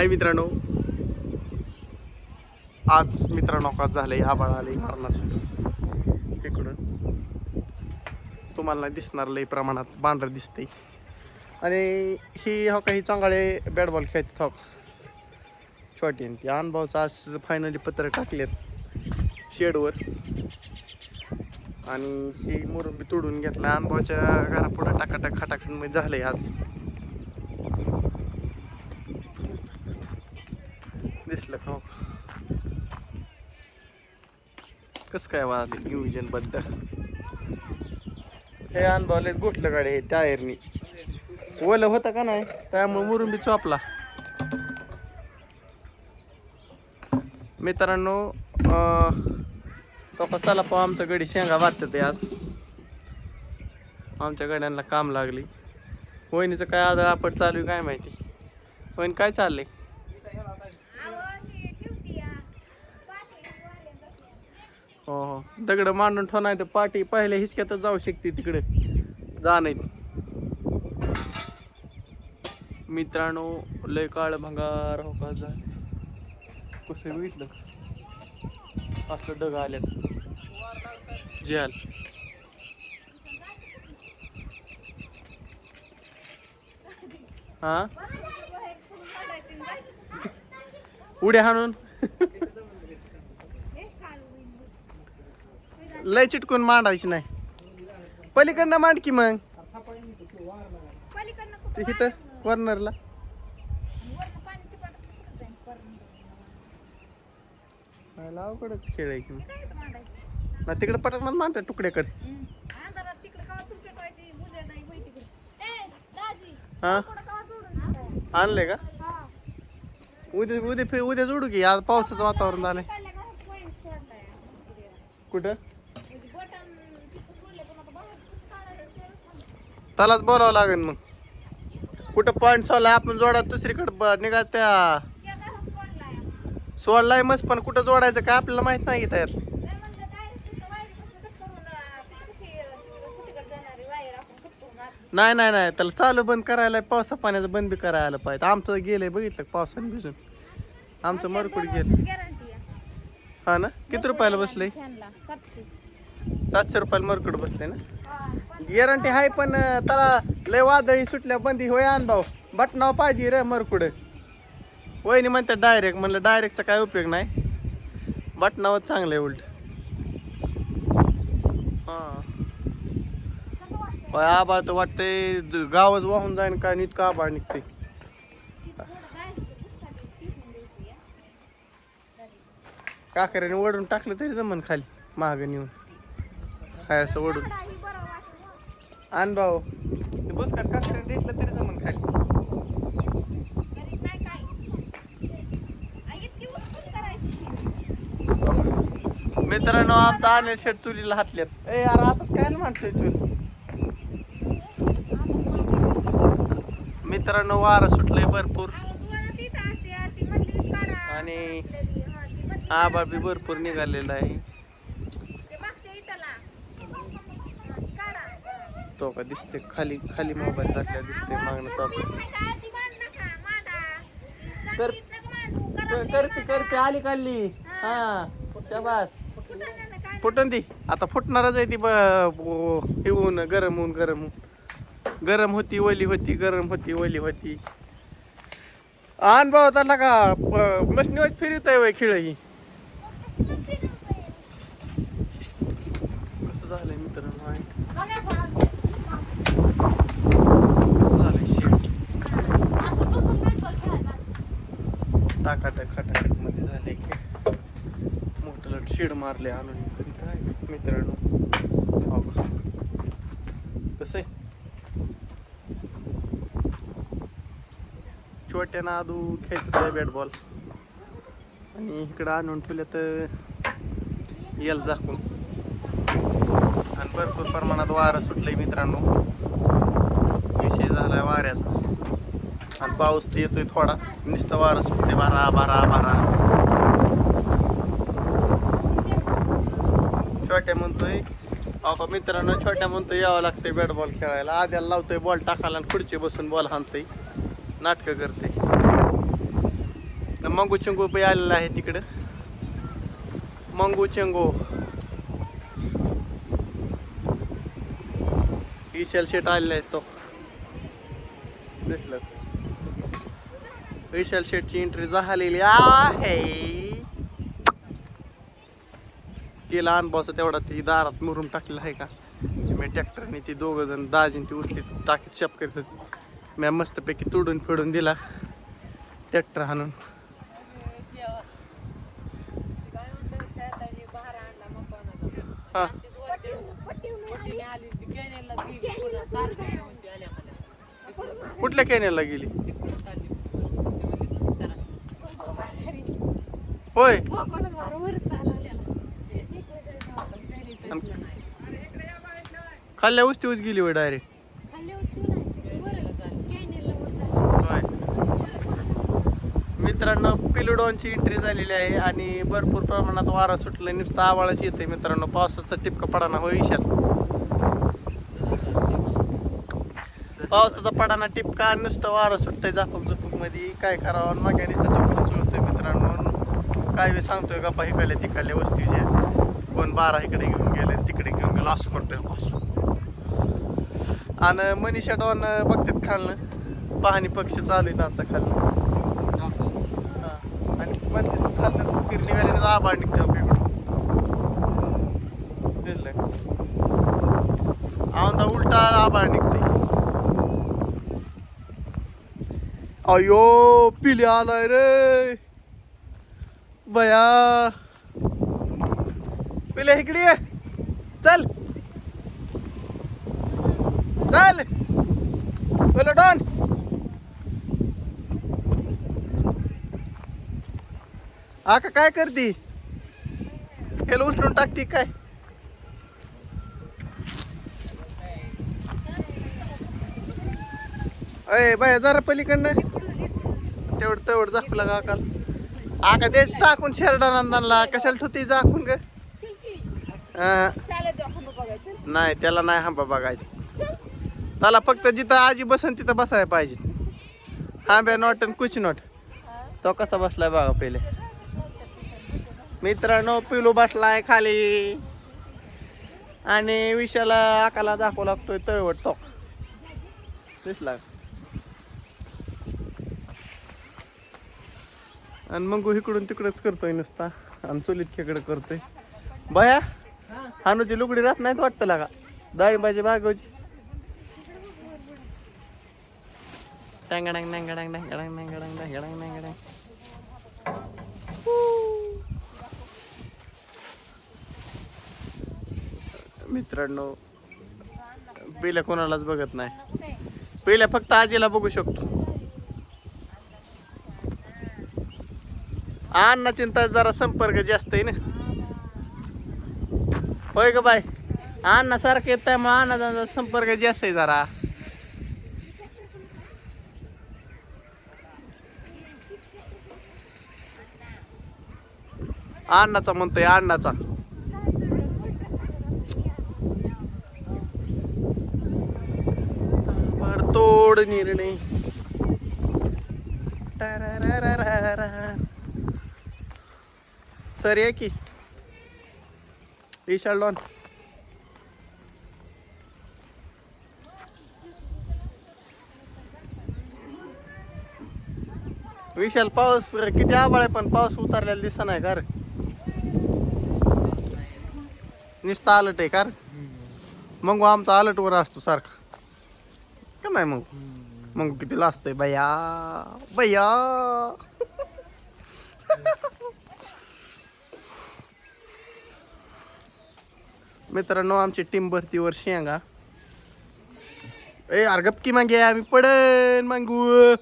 हाय मित्रांनो. आज मित्रांनो का झालंय आबाळ आले मारणासाठी इकडून. तुम्हाला नाही दिसणार लई प्रमाणात बांधर दिसते आणि ही हो काही चांगले बॅट बॉल खेळतात हो छोटी ती. अनुभवचा आज फायनली पत्र टाकलेत शेडवर. आणि ही मुरुंबी तोडून घेतला अनुभवाच्या घरापुढं टाकाटाक खटाखट झालं आहे आज दिसलं का हो? कस काय वाजले नियोजनबद्दल? हे अनुभवले गोठलं गाडी हे टायरनी. ओलं होतं का नाही? त्यामुळे मुरुंबी चोपला. मित्रांनो तो कसाला पाव आमच्या गडी शेंगा वाटत आज. आमच्या गड्यांना काम लागली. वहिनीचं काय आज आपट चालू आहे काय माहिती? वहिनी काय चाललंय? हो हो दगड मांडून आहे तर पाठी पहिल्या हिसक्यातच जाऊ शकते तिकडे. जा नाही. मित्रांनो लय काळ भंगार हो का झालं कसं असं डग आल्यात. जेल हा? उड्या हाणून? लय चिटकून मांडायची नाही. पलीकडनं मांड की मग. ते इथं कॉर्नरला अवघडच खेळ आहे की मग. ना तिकडे पटकन मानतात तुकड्याकडे. हा? आणले का? उद्या उद्या उद्या जोडू की आज पावसाचं वातावरण झालंय. कुठं? त्यालाच बोलावं लागेल मग. कुठं पॉईंट सोडलाय आपण जोडा दुसरीकडे ब- निघा त्या. सोडलाय मस्त पण कुठं जोडायचं काय आपल्याला माहीत नाही यात. नाही नाही नाही. त्याला चालू बंद करायला पावसा पाण्याचं बंद बी करायला पाहिजे. आमचं गेलंय बघितलं पावसाने भिजून? आमचं मरकुड गेलं हा ना? किती रुपयाला बसलंय? सातशे. सातशे रुपयाला मरकुड बसलंय ना? गॅरंटी आहे पण त्याला लय वादळी सुटल्या बंदी होय आण भाऊ. बटनाव पाहिजे रे मरकुड. वहिनी म्हणतात डायरेक्ट म्हणलं डायरेक्टचा काय उपयोग नाही. बटनावर चांगलं आहे उलट. हां. आभाळ आबाळ तर वाटतंय गावच वाहून जाईन काय इतकं आबाळ निघते काकऱ्याने ओढून टाकलं तरी जमन खाली मागं नेऊन. काय असं ओढून. आण भाऊ. ते बुसकाट काकऱ्याने घेतलं तरी जमन खाली. मित्रांनो आमचा अनिल शेट चुलीला हातल्यात ए यार आता काय ना म्हणतोय चूल. मित्रांनो वारं सुटलंय भरपूर. आणि आबाळ बी भरपूर निघालेला आहे. तो का दिसते खाली खाली मोबाईल टाकल्या दिसते मागणं तर करते करते आली काढली हा बस. फुटन ती. आता फुटणारच आहे ती ब गरम होऊन गरम होऊन. गरम होती ओली होती गरम होती ओली होती. अनुभव त्याला का मशनीवर फिरत आहे वय खेळ ही. कसं झालंय मित्रांनो कसं झालंय शेड टाकाटक खटाटकमध्ये झाले खेळ मोठं शेड मारले आणून घरी काय मित्रांनो? कसं आहे? छोट्या नादू खेळतात बॅट बॉल आणि इकडं आणून ठेवलं तर यल झाकून. आणि भरपूर प्रमाणात वारं सुटलंय मित्रांनो. विषय झालाय वाऱ्याचा. आणि पाऊस तर येतोय थोडा. नुसतं वारं सुटते बारा बारा बारा. छोट्या म्हणतोय अहो मित्रांनो छोट्या म्हणतो यावं लागतंय बॅट बॉल खेळायला. आद्याला लावतोय बॉल टाकायला आणि खुर्ची बसून बॉल हाणतोय. नाटकं करते मंगू चंगू पण आलेला आहे तिकडं. मंगू चंगू. ईशल शेट आलेला आहे तो. दिसलं विशाल शेटची एंट्री झालेली आहे. तिला अनुभवाचा तेवढा ती दारात मुरुम टाकलेला आहे का? मी ट्रॅक्टरने ती दोघं जण दाजीन ती उठली टाकीत शप करत होती. मी मस्तपैकी तुडून फिडून दिला. ट्रॅक्टर हाणून. हा. कुठल्या कॅनेलला गेली? होय. खाल्ल्या उस्ती उच गेली होय डायरेक्ट मित्रांनो पिलुडॉनची एंट्री झालेली आहे आणि भरपूर प्रमाणात वारा सुटलं नुसतं आवाळच येते मित्रांनो. पावसाचा टिपका पडाना होय विशाल. पावसाचा पडाना टिपका नुसतं वारं सुटतंय झापक झुपकमध्ये काय करावं? मागे नुसतं टपकन चोळतोय मित्रांनो. काय बी सांगतोय गप्पा इकडल्या तिकडल्या वस्तीचे कोण बारा इकडे घेऊन गेले तिकडे घेऊन गेलो. असं करतोय असं. आणि मनीषा डॉन बघतात खालनं. पाहणी पक्षी चालू आहे त्यांचा खालनं. आणि म्हणते खालनं फिरणी व्हायला आभाळ निघतो इकडून औंदा उलटा आभाळ निघते अयो पिले आलाय रे. बया पिले इकडे ये. चल. चल. बोला डॉन. आका काय करती? हेला उचलून टाकती काय? अय बाया जरा पलीकडनं. तेवढं तेवढं दाखवला का काल? आका देश टाकून शेरडा नंदनला कशाला ठुती दाखवून ग? नाही त्याला नाही हांबा बघायचं. त्याला फक्त जिथं आजी बसन तिथं बसायला पाहिजे. हांब्या नॉट आणि कुछ नॉट. तो कसा बसलाय बघा पहिले. मित्रांनो पिलू बसलाय खाली. आणि विशाला आकाला दाखवा लागतोय तळवट तो. दिसला आणि मग इकडून तिकडच करतोय नुसता. आणि चुलीत करतोय. बया हानूची लुगडी राहत नाहीत वाटतं लागा. डाळिंबाची डांग टँगडांग डांग टँगडांग टँगडांग टँगडांग डांग मित्रांनो पहिल्या कोणालाच बघत नाही. पहिल्या फक्त आजीला बघू शकतो. अण्णा चिंता जरा संपर्क जास्त आहे ना. होय ग बाय अण्णा सारखं येत आहे मग अण्णाचा संपर्क जास्त आहे जरा. अण्णाचा म्हणतोय अण्णाचा. भरतोड निर्णय. सर ये की. विशाल विशाल पाऊस किती आबाळ आहे पण पाऊस उतरलेला दिसत नाही का रे? नुसतं अलट आहे का मग आमचा अलट वर असतो सारखा. का नाही मग. मग किती लाजतंय बया बया मित्रांनो आमची टीम भरतीवर शेंगा. ए अर्गप गपकी मागे आम्ही पडन मागू.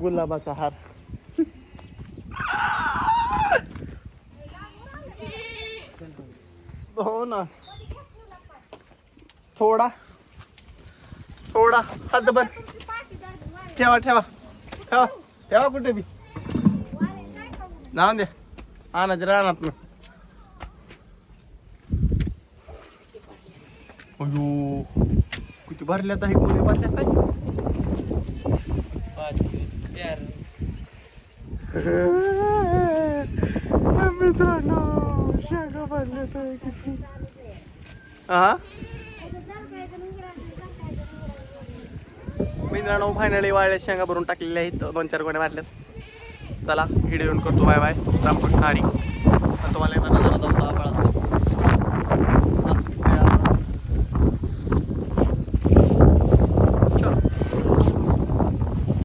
गुलाबाचा हार. हो ना. थोडा. थोडा. हातभर ठेवा ठेवा. ठेवा. ठेवा कुठे बी. जाऊन दे आणा ते राहणार ना अयो किती भरल्यात आहे कोणी बसल्या काय? चार मित्रांनो शेंगा बांधल्या तर किती? हा मित्रांनो फायनली वाळल्या शेंगा भरून टाकलेल्या आहेत. दोन चार गोण्या मारल्यात. चला व्हिडिओ करतो. Bye bye. रामकृष्ण हरी. तुम्हाला येताना